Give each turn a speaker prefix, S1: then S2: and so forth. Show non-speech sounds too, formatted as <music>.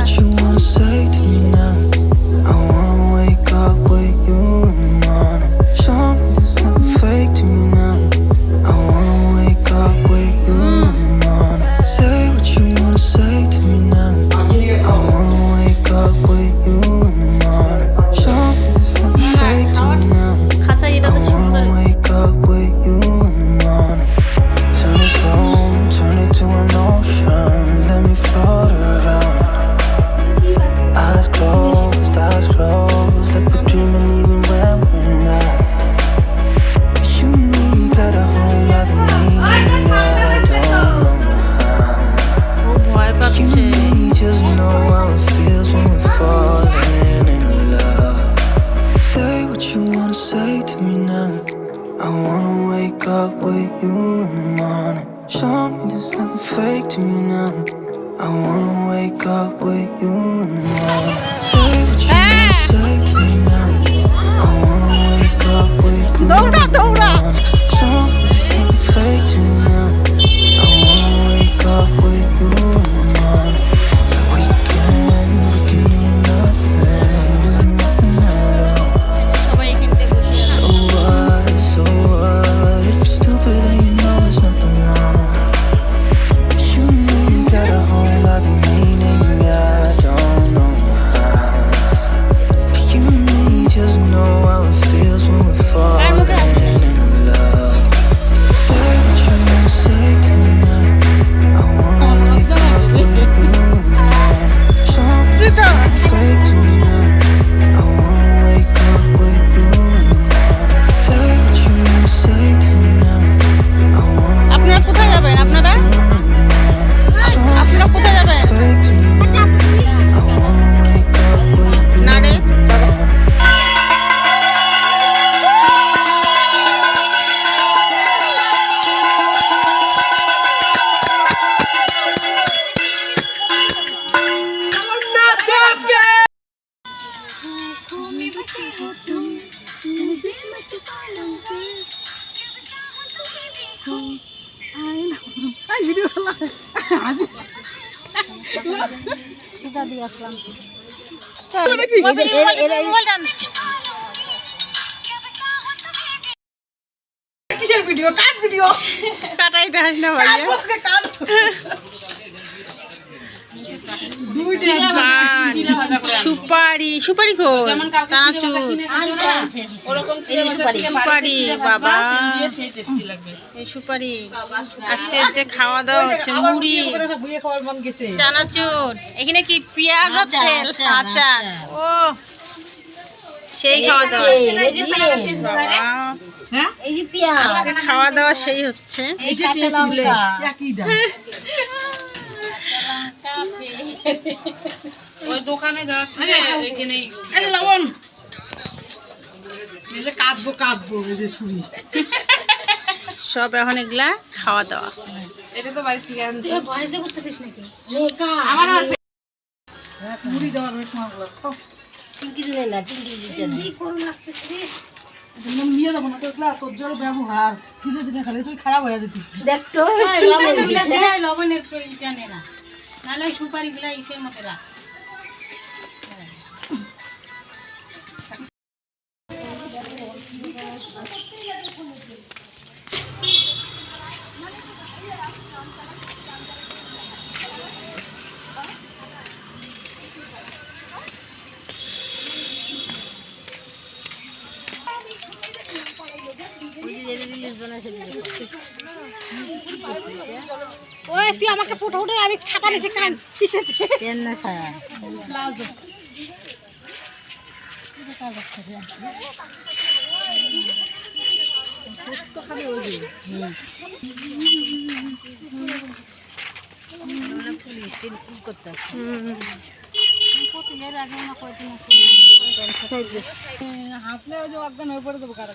S1: what you wanna say to me now. wake up with you in the morning.
S2: কিসের video কার video
S3: কাটাই না ভাইয়া
S2: বলতে কার
S3: পান সুপারি সুপারি খো চানাচুর। সুপারি। বাবা এই সুপারি। আজকে যে খাওয়া দাওয়া হচ্ছে মুড়ি। চানাচুর। এখানে কি পেঁয়াজ তেল? আচার ও সেই খাওয়া দাওয়া বাবা।
S2: হ্যাঁ?
S1: এই যে পেঁয়াজ।
S3: আজকে খাওয়া দাওয়া সেই হচ্ছে।
S1: এই
S2: একই দাম। <laughs>
S3: ওই দোকানে যাচ্ছে
S2: লবণ এই যে
S3: সব এখন এগুলা খাওয়া দাওয়া।
S1: আমারও আছে।
S2: মুড়ি দেওয়ার ওই সময়গুলো খাও।
S1: টিঙ্কি না টিঙ্কি দিতে না
S2: একদম নিয়ে যাব না তো তোর জল ব্যবহার। দিনে দিনে খালি তুই খারাপ হয়ে
S1: দেখতো
S3: লবণের প্রয়োজন না। নাহলে সুপারি গুলা ইসের মধ্যে রাখ।
S2: ওই তুই আমাকে ফটো উঠে আমি ছাতা নিছি কান কিসেতে
S1: তেল না ছায়া?
S2: অজ্ঞান হয়ে পড়ে দেবো কারা